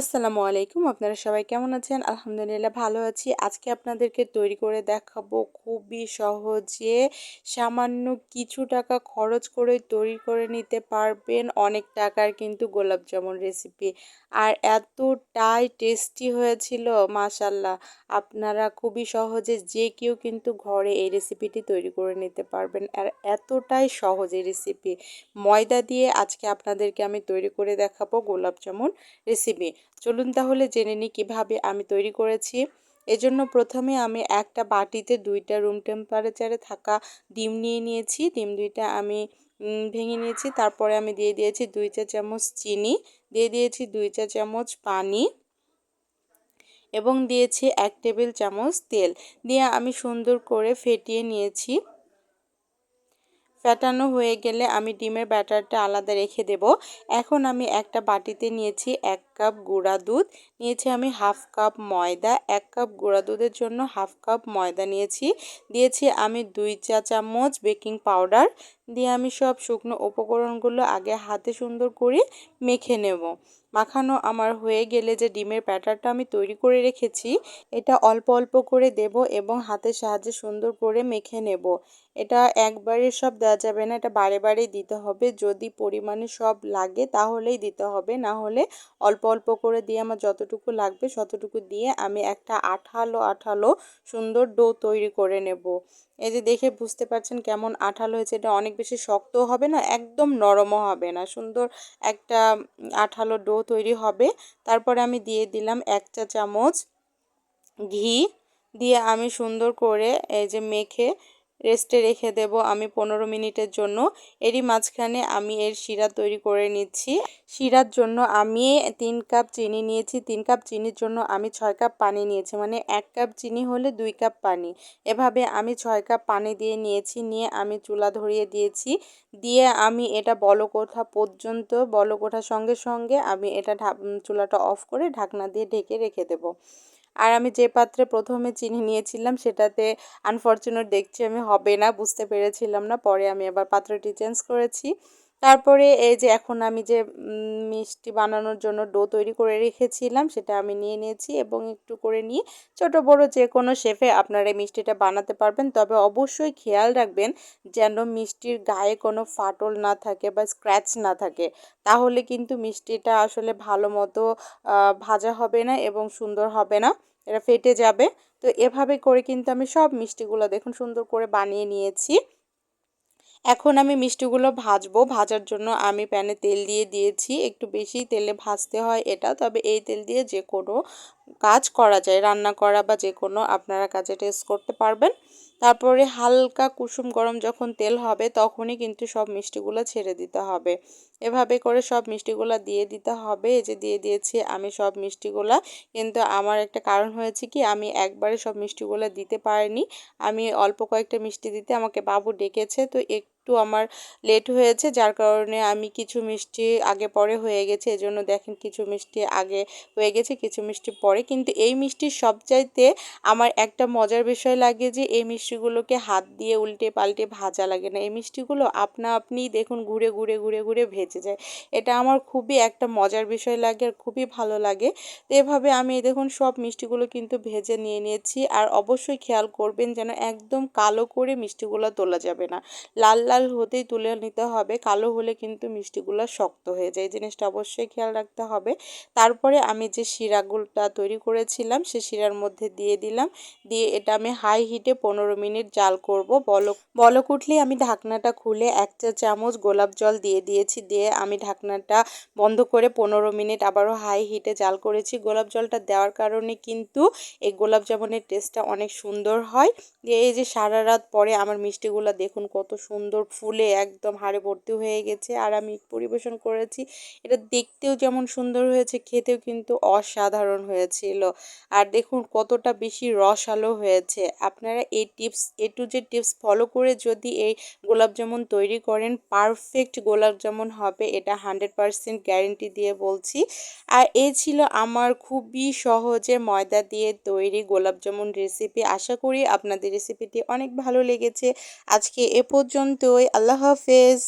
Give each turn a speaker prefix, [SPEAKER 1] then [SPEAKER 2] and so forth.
[SPEAKER 1] আসসালামু আলাইকুম। আপনারা সবাই কেমন আছেন? আলহামদুলিল্লাহ ভালো আছি। আজকে আপনাদেরকে তৈরি করে দেখাবো খুবই সহজে সামান্য কিছু টাকা খরচ করে তৈরি করে নিতে পারবেন। অনেক টাকার কিন্তু গোলাপ জামুন রেসিপি আর এতটাই টেস্টি হয়েছিল মাশাল্লাহ আপনারা খুবই সহজে যে কেউ কিন্তু ঘরে এই রেসিপিটি তৈরি করে নিতে পারবেন। আর এতটাই সহজ এই রেসিপি ময়দা দিয়ে আজকে আপনাদেরকে আমি তৈরি করে দেখাবো গোলাপ জামুন রেসিপি চলুন তাহলে জেনে নিই কীভাবে আমি তৈরি করেছি। এজন্য প্রথমে আমি একটা বাটিতে দুইটা রুম টেম্পারেচারে থাকা ডিম নিয়ে নিয়েছি। ডিম দুইটা আমি ভেঙে নিয়েছি। তারপরে আমি দিয়ে দিয়েছি দুই চা চামচ চিনি, দিয়ে দিয়েছি দুই চা চামচ পানি এবং দিয়েছি এক টেবিল চামচ তেল। দিয়ে আমি সুন্দর করে ফেটিয়ে নিয়েছি। ফেটানো হয়ে গেলে আমি ডিমের ব্যাটারটা আলাদা রেখে দেব। এখন আমি একটা বাটিতে নিয়েছি এক কাপ গুঁড়া দুধ নিয়েছি আমি হাফ কাপ ময়দা, এক কাপ গুঁড়া দুধের জন্য হাফ কাপ ময়দা নিয়েছি। দিয়েছি আমি দুই চা চামচ বেকিং পাউডার। দিয়ে আমি সব শুকনো উপকরণগুলো আগে হাতে সুন্দর করে মেখে নেব। মাখানো আমার হয়ে গেলে যে ডিমের ব্যাটারটা আমি তৈরি করে রেখেছি, এটা অল্প অল্প করে দেব এবং হাতের সাহায্যে সুন্দর করে মেখে নেব। এটা একবারে সব দেওয়া যাবে না, এটা বারে বারে দিতে হবে। যদি পরিমাণে সব লাগে তাহলেই দিতে হবে, না হলে অল্প অল্প করে দিয়ে আমার যতটুকু লাগবে ততটুকু দিয়ে আমি একটা আঠালো আঠালো সুন্দর ডো তৈরি করে নেব। এই যে দেখে বুঝতে পারছেন কেমন আঠালো হয়েছে, এটা অনেক বেশি শক্তও হবে না, একদম নরমও হবে না, সুন্দর একটা আঠালো ডো তৈরি হবে। তারপরে আমি দিয়ে দিলাম এক চা চামচ ঘি, দিয়ে আমি সুন্দর করে এই যে মেখে রেস্টে রেখে দেব আমি পনেরো মিনিটের জন্য। এরই মাঝখানে আমি এর শিরা তৈরি করে নিচ্ছি। শিরার জন্য আমি তিন কাপ চিনি নিয়েছি। তিন কাপ চিনির জন্য আমি ছয় কাপ পানি নিয়েছি। মানে এক কাপ চিনি হলে দুই কাপ পানি। এভাবে আমি ছয় কাপ পানি দিয়ে নিয়েছি। নিয়ে আমি চুলা ধরিয়ে দিয়েছি। দিয়ে আমি এটা বলকোঠা পর্যন্ত, বলকোঠার সঙ্গে সঙ্গে আমি এটা চুলাটা অফ করে ঢাকনা দিয়ে ঢেকে রেখে দেবো। আর আমি যে পাত্রে প্রথমে চিনি নিয়েছিলাম, সেটাতে আনফর্চুনেট দেখছি আমি হবে না, বুঝতে পেরেছিলাম না। পরে আমি আবার পাত্রটি চেঞ্জ করেছি। তারপরে এই যে এখন আমি যে মিষ্টি বানানোর জন্য ডো তৈরি করে রেখেছিলাম, সেটা আমি নিয়ে নিয়েছি এবং একটু করে নিয়ে ছোট, বড় যে কোনো শেফে আপনারা এই মিষ্টিটা বানাতে পারবেন। তবে অবশ্যই খেয়াল রাখবেন যেন মিষ্টির গায়ে কোনো ফাটল না থাকে বা স্ক্র্যাচ না থাকে। তাহলে কিন্তু মিষ্টিটা আসলে ভালো মতো ভাজা হবে না এবং সুন্দর হবে না, এটা ফেটে যাবে। তো এভাবে করে কিন্তু আমি সব মিষ্টিগুলো দেখুন সুন্দর করে বানিয়ে নিয়েছি। এখন আমি মিষ্টিগুলো ভাজবো। ভাজার জন্য আমি প্যানে তেল দিয়ে দিয়েছি। একটু বেশি তেলে ভাজতে হয় এটা। তবে এই তেল দিয়ে যে কোনো কাজ করা যায়। রান্না করা বা যে কোনো আপনারা কাজে টেস্ট করতে পারবেন। তারপরে হালকা কুসুম গরম যখন তেল হবে, তখনই কিন্তু সব মিষ্টিগুলো ছেড়ে দিতে হবে। এভাবে করে সব মিষ্টিগুলো দিয়ে দিতে হবে। এই যে দিয়ে দিয়েছি আমি সব মিষ্টিগুলো। কিন্তু আমার একটা কারণ হয়েছে কি, আমি একবারে সব মিষ্টিগুলো দিতে পারিনি। আমি অল্প কয়েকটা মিষ্টি দিতে আমাকে বাবু ডেকেছে। তো এক একটু আমার লেট হয়েছে, যার কারণে আমি কিছু মিষ্টি আগে পরে হয়ে গেছে, এজন্য দেখেন কিছু মিষ্টি আগে হয়ে গেছে, কিছু মিষ্টি পরে। কিন্তু এই মিষ্টির সবচাইতে আমার একটা মজার বিষয় লাগে যে, এই মিষ্টিগুলোকে হাত দিয়ে উল্টে পাল্টে ভাজা লাগে না। এই মিষ্টিগুলো আপনা আপনি দেখুন ঘুরে ঘুরে ঘুরে ঘুরে ভেজে যায়। এটা আমার খুবই একটা মজার বিষয় লাগে আর খুবই ভালো লাগে। তো এভাবে আমি দেখুন সব মিষ্টিগুলো কিন্তু ভেজে নিয়ে নিয়েছি। আর অবশ্যই খেয়াল করবেন যেন একদম কালো করে মিষ্টিগুলো তোলা যাবে না। লাল লাল হতেই তুলে নিতে হবে, কালো হলে কিন্তু মিষ্টিগুলো শক্ত হয়ে যায়। এই জিনিসটা অবশ্যই খেয়াল রাখতে হবে। তারপরে আমি যে শিরাগুলটা তৈরি করেছিলাম, সে শিরার মধ্যে দিয়ে দিলাম। দিয়ে এটা আমি হাই হিটে পনেরো মিনিট জাল করব। বলক বলক উঠলেই আমি ঢাকনাটা খুলে এক চা চামচ গোলাপ জল দিয়ে দিয়েছি। দিয়ে আমি ঢাকনাটা বন্ধ করে পনেরো মিনিট আবারও হাই হিটে জাল করেছি। গোলাপ জলটা দেওয়ার কারণে কিন্তু এই গোলাপ জামুনের টেস্টটা অনেক সুন্দর হয়। এই যে সারা রাত পরে আমার মিষ্টিগুলো দেখুন কত সুন্দর সুন্দর ফুলে একদম হাড়ে ভর্তি হয়ে গেছে আর আমি পরিবেশন করেছি। এটা দেখতেও যেমন সুন্দর হয়েছে, খেতেও কিন্তু অসাধারণ হয়েছিল। আর দেখুন কতটা বেশি রসালো হয়েছে। আপনারা এই টিপস, এ টু যে টিপস ফলো করে যদি এই গোলাপ জামুন তৈরি করেন, পারফেক্ট গোলাপ জামুন হবে, এটা হান্ড্রেড পারসেন্ট গ্যারেন্টি দিয়ে বলছি। আর এ ছিল আমার খুবই সহজে ময়দা দিয়ে তৈরি গোলাপ জামুন রেসিপি। আশা করি আপনাদের রেসিপিটি অনেক ভালো লেগেছে। আজকে এ পর্যন্ত পর্যন্তই আল্লাহ হাফেজ